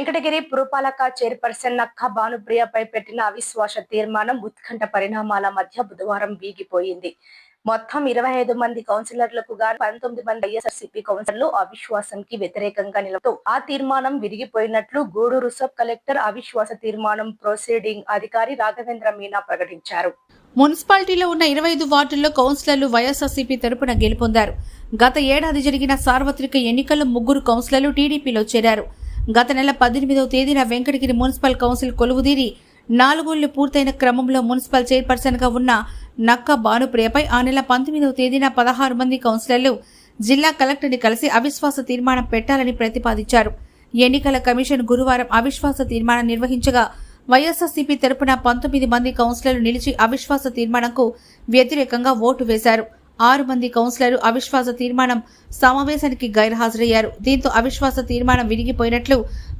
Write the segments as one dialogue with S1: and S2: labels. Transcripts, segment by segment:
S1: వెంకటగిరి పురపాలక చైర్పర్సన్ నక్క భానుప్రియపై పెట్టిన అవిశ్వాస తీర్మానం ఉత్కంఠ పరిణామాల మధ్య బుధవారం వీగిపోయింది. మొత్తం ఇరవై ఐదు మంది కౌన్సిలర్లకు గాను పంతొమ్మిది మంది వైఎస్ఆర్సీపీ కౌన్సిలర్లు అవిశ్వాసంకి వ్యతిరేకంగా నిలబడుతూ ఆ తీర్మానం విరిగిపోయినట్లు గూడూరు సబ్ కలెక్టర్ అవిశ్వాస తీర్మానం ప్రొసీడింగ్ అధికారి రాఘవేంద్ర మీనా ప్రకటించారు.
S2: మున్సిపాలిటీలో ఉన్న ఇరవై ఐదు వార్డుల్లో కౌన్సిలర్లు వైఎస్ఆర్సీపీ తరపున గెలుపొందారు. గత ఏడాది జరిగిన సార్వత్రిక ఎన్నికల్లో ముగ్గురు కౌన్సిలర్లు టీడీపీలో చేరారు. గత నెల పద్దెనిమిదవ తేదీన వెంకటగిరి మున్సిపల్ కౌన్సిల్ కొలువుదీరి నాలుగోళ్ళు పూర్తయిన క్రమంలో మున్సిపల్ చైర్పర్సన్గా ఉన్న నక్క భానుప్రియపై ఆ నెల పంతొమ్మిదవ తేదీన పదహారు మంది కౌన్సిలర్లు జిల్లా కలెక్టర్ని కలిసి అవిశ్వాస తీర్మానం పెట్టాలని ప్రతిపాదించారు. ఎన్నికల కమిషన్ గురువారం అవిశ్వాస తీర్మానం నిర్వహించగా వైఎస్ఆర్సీపీ తరపున పంతొమ్మిది మంది కౌన్సిలర్లు నిలిచి అవిశ్వాస తీర్మానంకు వ్యతిరేకంగా ఓటు వేశారు. ఆరు మంది కౌన్సిలర్లు అవిశ్వాస తీర్మానం సమావేశానికి గైర్హాజరయ్యారు. దీంతో అవిశ్వాస తీర్మానం విరిగిపోయినట్లు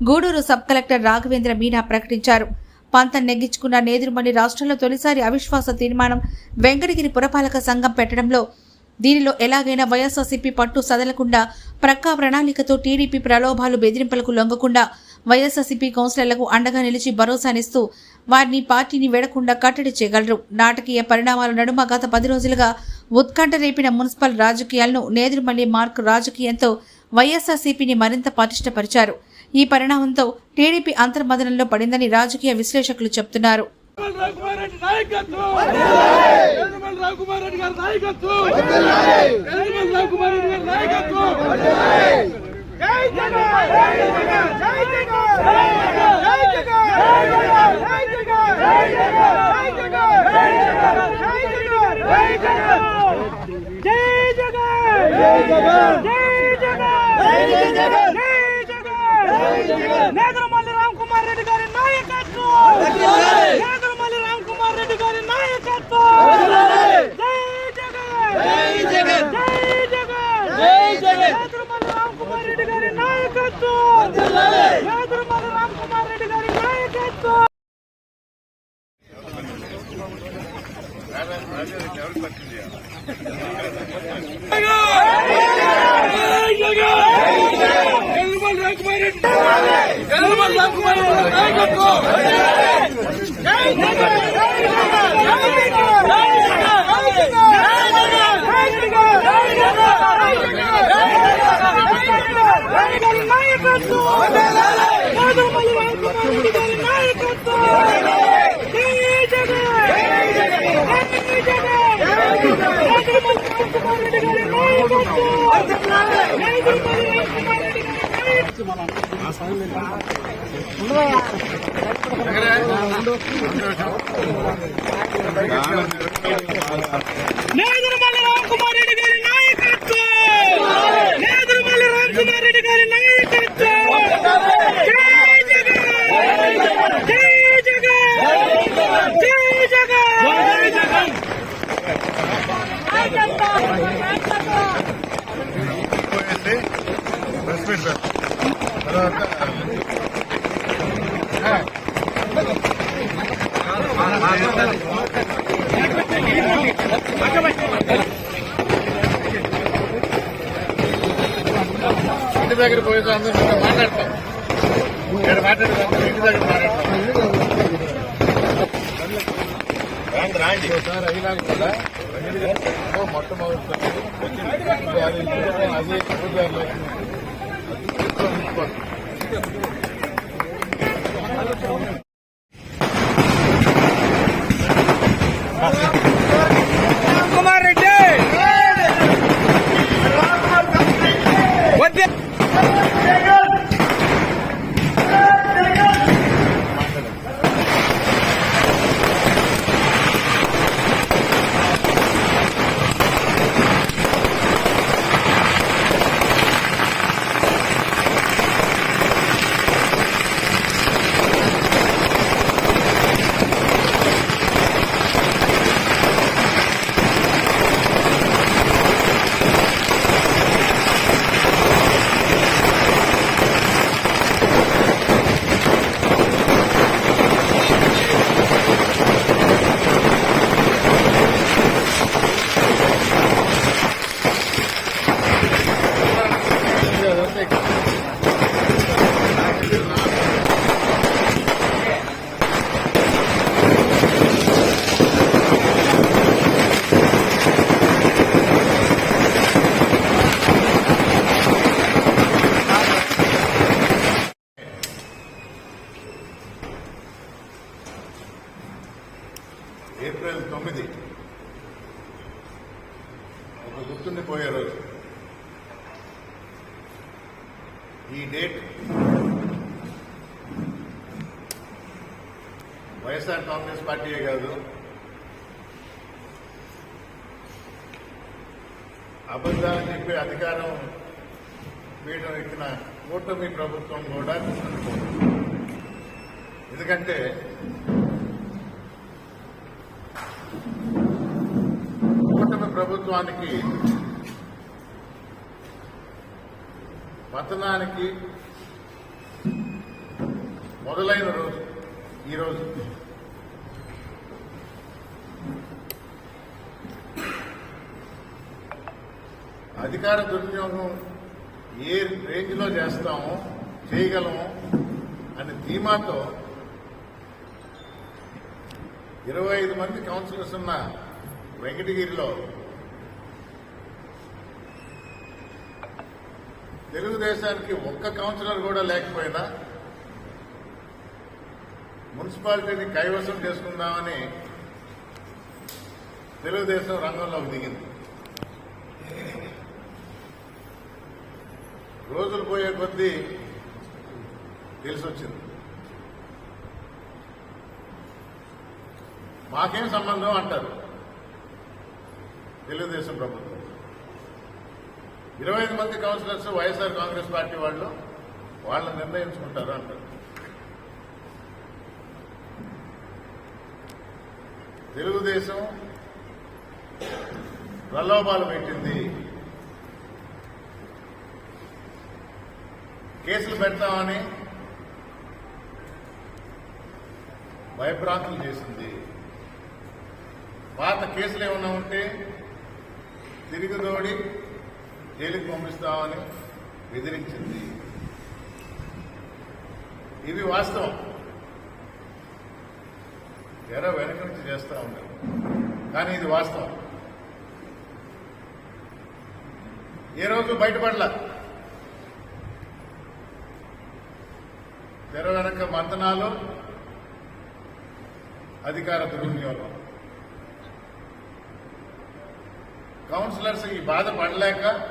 S2: గూడూరు సబ్ కలెక్టర్ రాఘవేంద్ర మీనా ప్రకటించారు. పంతం నెగ్గించుకున్న నేదురుమణి రాష్ట్రంలో తొలిసారి అవిశ్వాస తీర్మానం వెంకటగిరి పురపాలక సంఘం పెట్టడంలో దీనిలో ఎలాగైనా వైఎస్ఆర్సీపీ పట్టు సదలకుండా ప్రక్కా ప్రణాళికతో టీడీపీ ప్రలోభాలు బెదిరింపులకు లొంగకుండా వైఎస్ఆర్సీపీ కౌన్సిలర్లకు అండగా నిలిచి భరోసానిస్తూ వారిని పార్టీని వెడకుండా కట్టడి చేయగలరు. నాటకీయ పరిణామాల నడుమ గత పది రోజులుగా ఉత్కంఠ రేపిన మున్సిపల్ రాజకీయాలను నేదురుమల్లి మార్క్ రాజకీయంతో వైఎస్ఆర్సీపీని మరింత పటిష్టపరిచారు ఈ పరిణామంతో టీడీపీ అంతర్మదనంలో పడిందని రాజకీయ విశ్లేషకులు చెబుతున్నారు
S3: జై జగన్ జై జగన్ జై జగన్ జై జగన్ జై జగన్ జై జగన్ నేదురుమల్లి రామ్ కుమార్ రెడ్డి గారి నాయకత్వం నేదురుమల్లి రామ్ కుమార్ రెడ్డి గారి నాయకత్వం జై జగన్ జై జగన్ జై జగన్ జై జగన్ నేదురుమల్లి రామ్ కుమార్ రెడ్డి గారి నాయకత్వం నేదురుమల్లి నాయకత్వం నాయకత్వం
S4: నేను ప్రెస్ మీట్ సార్ తర్వాత ఇంటి దగ్గర పోయేసి అందరూ మీతో మాట్లాడతాం ఇక్కడ మాట్లాడతాం ఇంటి దగ్గర మాట్లాడతాం రాండి సార్ అయినాక కదా మొట్టమొదటి అది تفضل
S3: గుర్తుండి గుర్తుండిపోయే రోజు.
S4: ఈ డేట్ వైఎస్ఆర్ కాంగ్రెస్ పార్టీయే కాదు అబద్దాలు చెప్పే అధికారం వేయడం ఎక్కిన కూటమి ప్రభుత్వం కూడా ఎందుకంటే ప్రభుత్వానికి పతనానికి మొదలైన రోజు ఈరోజు అధికార దుర్వినియోగం ఏ రేంజ్లో చేస్తామో చేయగలము అనే ధీమాతో ఇరవై ఐదు మంది కౌన్సిలర్స్ ఉన్న వెంకటగిరిలో తెలుగుదేశానికి ఒక్క కౌన్సిలర్ కూడా లేకపోయినా మున్సిపాలిటీని కైవసం చేసుకుందామని తెలుగుదేశం రంగంలోకి దిగింది. రోజులు పోయే కొద్దీ తెలిసొచ్చింది. మాకేం సంబంధం అంటారు? తెలుగుదేశం ప్రభుత్వం. ఇరవై ఐదు మంది కౌన్సిలర్స్ వైఎస్ఆర్ కాంగ్రెస్ పార్టీ వాళ్ళు వాళ్ళని నిర్ణయించుకుంటారు అంటారు. తెలుగుదేశం ప్రలోభాలు పెట్టింది. కేసులు పెడతామని భయభ్రాంతులు చేసింది. పాత కేసులు ఏమన్నా ఉంటే తిరిగిదోడి జైలుకి పంపిస్తామని బెదిరించింది. ఇది వాస్తవం. తెర వెనక నుంచి చేస్తా ఉన్నారు. కానీ ఇది వాస్తవం. ఏ రోజు బయటపడలా? తెర వెనక మంతనాలు అధికార దుర్వినియోగం. కౌన్సిలర్స్ ఈ బాధ పడలేక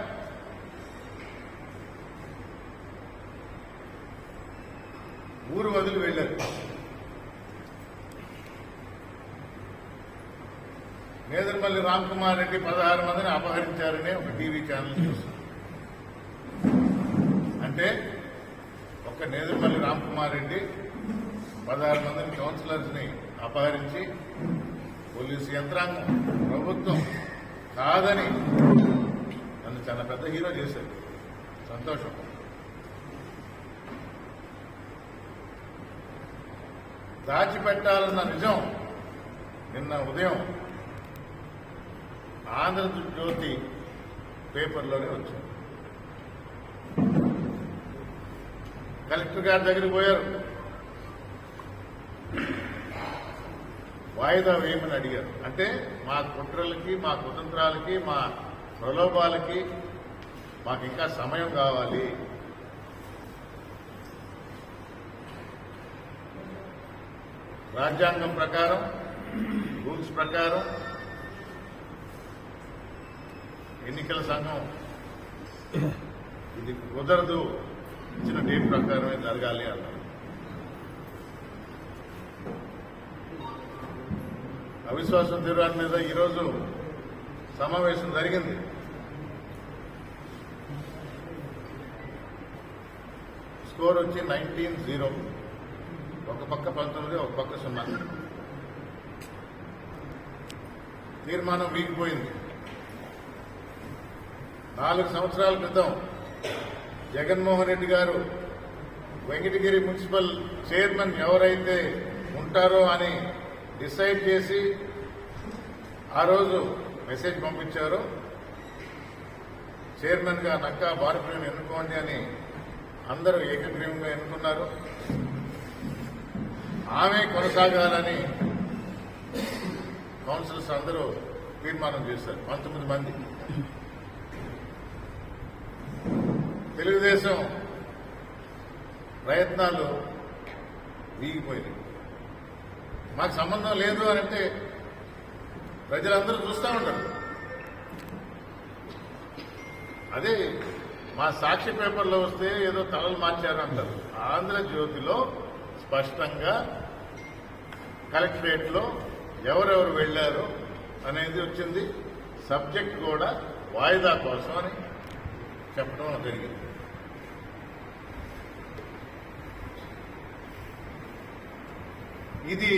S4: ఊరు వదిలి వెళ్ళారు. నేదర్పల్లి రామ్ కుమార్ రెడ్డి పదహారు మందిని అపహరించారని ఒక టీవీ ఛానల్ న్యూస్ అంటే ఒక నేదర్పల్లి రామ్ కుమార్ రెడ్డి పదహారు మందిని కౌన్సిలర్స్ని అపహరించి పోలీసు యంత్రాంగం ప్రభుత్వం కాదని నన్ను చాలా పెద్ద హీరో చేశారు. సంతోషం. దాచిపెట్టాలన్న నిజం నిన్న ఉదయం ఆంధ్రజ్యోతి పేపర్లోనే వచ్చింది. కలెక్టర్ గారి దగ్గరికి పోయారు. వాయిదా వేయమని అడిగారు. అంటే మా కుట్రలకి మా కుతంత్రాలకి మా ప్రలోభాలకి మాకు ఇంకా సమయం కావాలి. రాజ్యాంగం ప్రకారం రూల్స్ ప్రకారం ఎన్నికల సంఘం ఇది కుదరదు ఇచ్చిన డేట్ ప్రకారమే జరగాలి అన్నారు. అవిశ్వాసం తీర్మానం మీద ఈరోజు సమావేశం జరిగింది. స్కోర్ వచ్చి నైన్టీన్ జీరో. ఒక పక్క పంతొమ్మిది ఒక పక్క సున్నా. తీర్మానం వీగిపోయింది. నాలుగు సంవత్సరాల క్రితం జగన్మోహన్ రెడ్డి గారు వెంకటగిరి మున్సిపల్ చైర్మన్ ఎవరైతే ఉంటారో అని డిసైడ్ చేసి ఆ రోజు మెసేజ్ పంపించారు. చైర్మన్గా నక్కా భారతీయుని ఎన్నుకోండి అని అందరూ ఏకగ్రీవంగా ఎన్నుకున్నారు. ఆమె కొనసాగాలని కౌన్సిలర్స్ అందరూ తీర్మానం చేశారు. పంతొమ్మిది మంది. తెలుగుదేశం ప్రయత్నాలు వీగిపోయినాయి. మాకు సంబంధం లేదు అని అంటే ప్రజలందరూ చూస్తూ ఉంటారు. అదే మా సాక్షి పేపర్లో వస్తే ఏదో తలలు మార్చారు అంటారు ఆంధ్రజ్యోతిలో స్పష్టంగా కలెక్టరేట్లో ఎవరెవరు వెళ్ళారు అనేది వచ్చింది. సబ్జెక్ట్ కూడా వాయిదా కోసం అని చెప్పడం జరిగింది. ఇది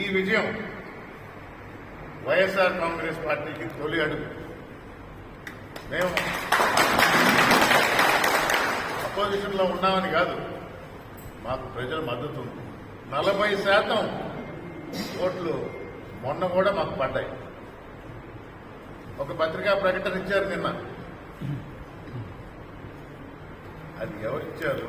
S4: ఈ విజయం వైఎస్ఆర్ కాంగ్రెస్ పార్టీకి తొలి అడుగు. మేము అపోజిషన్లో ఉన్నామని కాదు. మాకు ప్రజల మద్దతు ఉంది. నలభై శాతం ఓట్లు మొన్న కూడా మాకు పడ్డాయి. ఒక పత్రికా ప్రకటన ఇచ్చారు నిన్న. అది ఎవరిచ్చారు